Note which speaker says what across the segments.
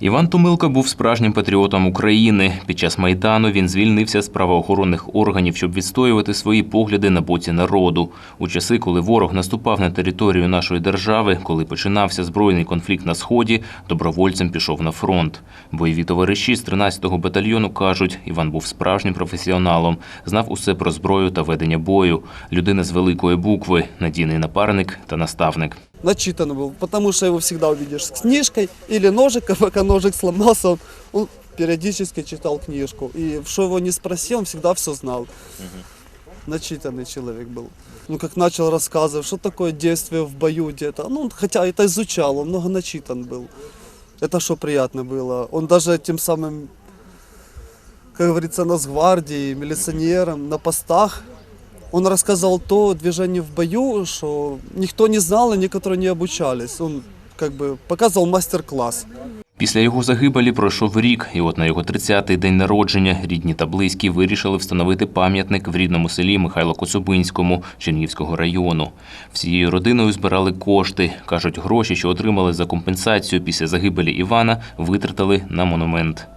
Speaker 1: Іван Томилко був справжнім патріотом України. Під час майдану він звільнився з правоохоронних органів, щоб відстоювати свої погляди на боці народу. У часи, коли ворог наступав на територію нашої держави, коли починався збройний конфлікт на сході, добровольцем пішов на фронт. Бойові товариші з 13-го батальйону кажуть, Іван був справжнім професіоналом, знав усе про зброю та ведення бою. Людина з великої букви, надійний напарник та наставник.
Speaker 2: Начитан был, потому что его всегда увидишь с книжкой или ножиком, пока ножик сломался, он, он периодически читал книжку. И что его не спроси, он всегда все знал. Начитанный человек был. Ну, как начал рассказывать, что такое действие в бою где-то. Ну, он хотя это изучал, он много начитан был. Это что приятно было. Он даже тем самым, как говорится, Нацгвардии, милиционерам на постах он рассказывал то движение в бою, что никто не знал и некоторые не обучались. Он как бы показывал мастер-класс.
Speaker 1: Після його загибелі пройшов рік, і от на його 30-й день народження рідні та близькі вирішили встановити пам'ятник в рідному селі Михайло Коцюбинському Чернігівського району. Всією родиною збирали кошти. кажуть, гроші, що отримали за компенсацію після загибелі Івана, витратили на монумент.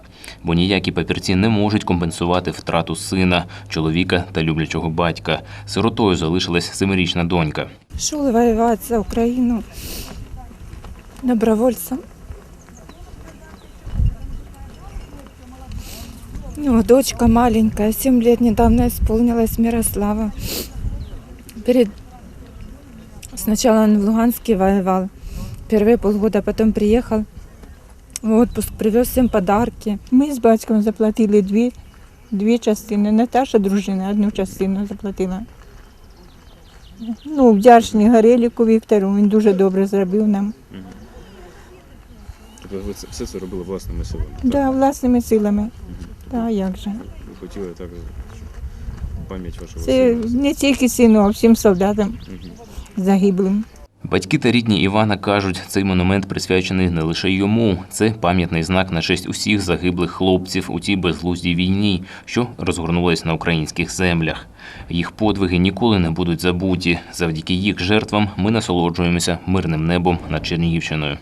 Speaker 1: Бо ніякі папірці не можуть компенсувати втрату сина, чоловіка та люблячого батька. Сиротою залишилась семирічна донька.
Speaker 3: Шел воевать за Украину добровольцем. У него дочка маленькая, 7 лет недавно исполнилась Мирослава. Перед... Сначала он в Луганске воевал, первые полгода, потом приехал в отпуск, привез всем подарки.
Speaker 4: Ми з батьком заплатили дві, дві частини. Наташа, дружина, одну частину заплатила. Ну, вдячні Гареліку Віктору, він дуже добре зробив нам.
Speaker 5: Тобто ви це- все це робили власними силами?
Speaker 4: Да, власними силами. Та як же.
Speaker 5: Ви хотіли так, щоб пам'ять вашого
Speaker 4: Це
Speaker 5: сина.
Speaker 4: не тільки сину, а всім солдатам загиблим.
Speaker 1: Батьки та рідні Івана кажуть, цей монумент присвячений не лише йому. Це пам'ятний знак на честь усіх загиблих хлопців у тій безглуздій війні, що розгорнулась на українських землях. Їх подвиги ніколи не будуть забуті. Завдяки їх жертвам ми насолоджуємося мирним небом над Чернігівщиною.